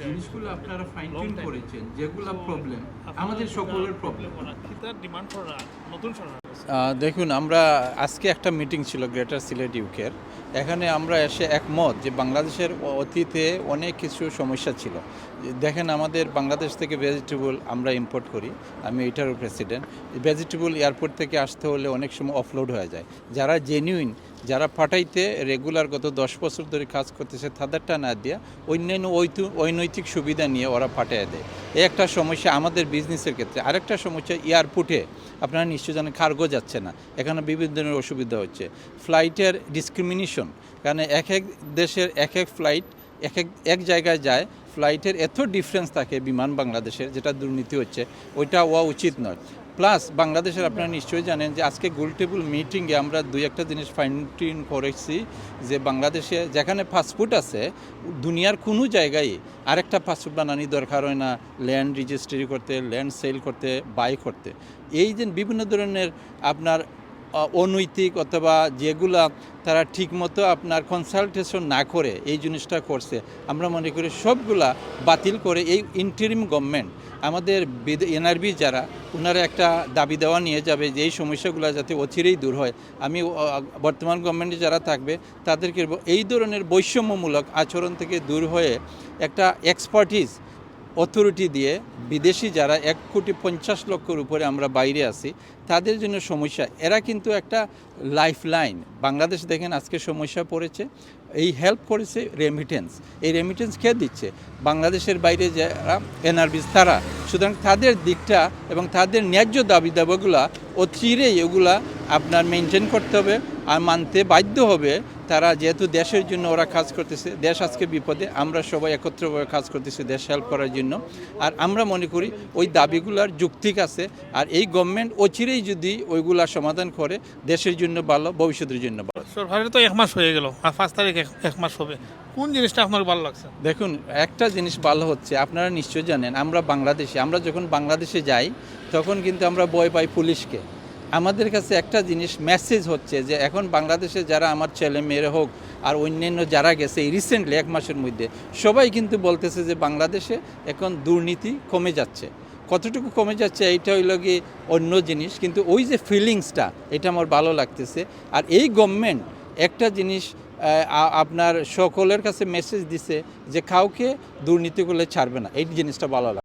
জিনিসগুলো আপনারা fine tune করেছেন যেগুলো প্রবলেম আমাদের সকলের প্রবলেম ডিমান্ড নতুন দেখুন, আমরা আজকে একটা মিটিং ছিল গ্রেটার সিলেট ইউকের এখানে আমরা এসে একমত যে বাংলাদেশের অতীতে অনেক কিছু সমস্যা ছিল। দেখেন, আমাদের বাংলাদেশ থেকে ভেজিটেবল আমরা ইম্পোর্ট করি। আমি এটারও প্রেসিডেন্ট ভেজিটেবল এয়ারপোর্ট থেকে আসতে হলে অনেক সময় অফলোড হয়ে যায়। যারা জেনুইন যারা পাঠাইতে রেগুলার গত দশ বছর ধরে কাজ করতেছে, তাদেরটা না দিয়া অন্যান্য অনৈতিক সুবিধা নিয়ে ওরা পাঠিয়ে দেয়। এই একটা সমস্যা আমাদের বিজনেসের ক্ষেত্রে। আরেকটা সমস্যা এয়ারপোর্টে আপনারা নিশ্চয় জানেন কার্গো যাচ্ছে না। এখানে বিভিন্ন ধরনের অসুবিধা হচ্ছে। ফ্লাইটের ডিসক্রিমিনেশন কারণ এক এক দেশের এক এক ফ্লাইট এক এক এক জায়গায় যায়, ফ্লাইটের এত ডিফারেন্স থাকে বিমান বাংলাদেশের, যেটা দুর্নীতি হচ্ছে, ওইটা হওয়া উচিত নয়। প্লাস বাংলাদেশের আপনারা নিশ্চয়ই জানেন যে আজকে গোল টেবিল মিটিংয়ে আমরা দুই একটা জিনিস ফাইন করেছি যে বাংলাদেশে যেখানে ফাস্টফুড আছে, দুনিয়ার কোনো জায়গায় আরেকটা ফাস্টফুড বানানি দরকার হয় না। ল্যান্ড রেজিস্ট্রি করতে ল্যান্ড সেল করতে বাই করতে। এই যে বিভিন্ন ধরনের আপনার অনৈতিক অথবা যেগুলা তারা ঠিকমতো আপনার কনসালটেশন না করে এই জিনিসটা করছে, আমরা মনে করি সবগুলা বাতিল করে এই ইন্টারিম গভর্নমেন্ট আমাদের এনআরবি যারা ওনারা একটা দাবি দেওয়া নিয়ে যাবে যে এই সমস্যাগুলো যাতে অচিরেই দূর হয়। আমি বর্তমান গভর্নমেন্টে যারা থাকবে, তাদেরকে এই ধরনের বৈষম্যমূলক আচরণ থেকে দূর হয়ে একটা এক্সপার্টিস অথরিটি দিয়ে বিদেশি যারা এক কোটি পঞ্চাশ লক্ষর উপরে আমরা বাইরে আছি, তাদের জন্য সমস্যা। এরা কিন্তু একটা লাইফ লাইন বাংলাদেশ দেখেন আজকে সমস্যা পড়েছে। এই হেল্প করেছে রেমিটেন্স এই রেমিটেন্স কে দিচ্ছে? বাংলাদেশের বাইরে যারা এনআরবিস তারা। সুতরাং তাদের দিকটা এবং তাদের ন্যায্য দাবি দাবাগুলা অচিরেই এগুলা আপনার মেনটেন করতে হবে আর মানতে বাধ্য হবে তারা যেহেতু দেশের জন্য ওরা কাজ করতেছে দেশ আজকে বিপদে আমরা সবাই একত্রভাবে কাজ করতেছি দেশ হেল্প করার জন্য। আর আমরা মনে করি ওই দাবিগুলার যুক্তিক আছে আর এই গভর্নমেন্ট অচিরেই যদি ওইগুলা সমাধান করে দেশের জন্য ভালো ভবিষ্যতের জন্য ভালো। সরকারের তো এক মাস হয়ে গেল আর পাঁচ তারিখ এক- মাস হবে। কোন জিনিসটা আপনার ভালো লাগছে? দেখুন একটা জিনিস ভালো হচ্ছে আপনারা নিশ্চয় জানেন আমরা বাংলাদেশে আমরা যখন বাংলাদেশে যাই তখন কিন্তু আমরা বয় পাই পুলিশকে। আমাদের কাছে একটা জিনিস মেসেজ হচ্ছে যে এখন বাংলাদেশে যারা আমার ছেলে মেয়েরা হোক আর অন্যান্য যারা গেছে এই রিসেন্টলি এক মাসের মধ্যে, সবাই কিন্তু বলতেছে যে বাংলাদেশে এখন দুর্নীতি কমে যাচ্ছে। কতটুকু কমে যাচ্ছে এইটা হইল গিয়ে অন্য জিনিস, কিন্তু ওই যে ফিলিংসটা এটা আমার ভালো লাগতেছে। আর এই গভর্নমেন্ট একটা জিনিস আপনার সকলের কাছে মেসেজ দিছে যে কাউকে দুর্নীতি করলে ছাড়বে না। এই জিনিসটা ভালো লাগে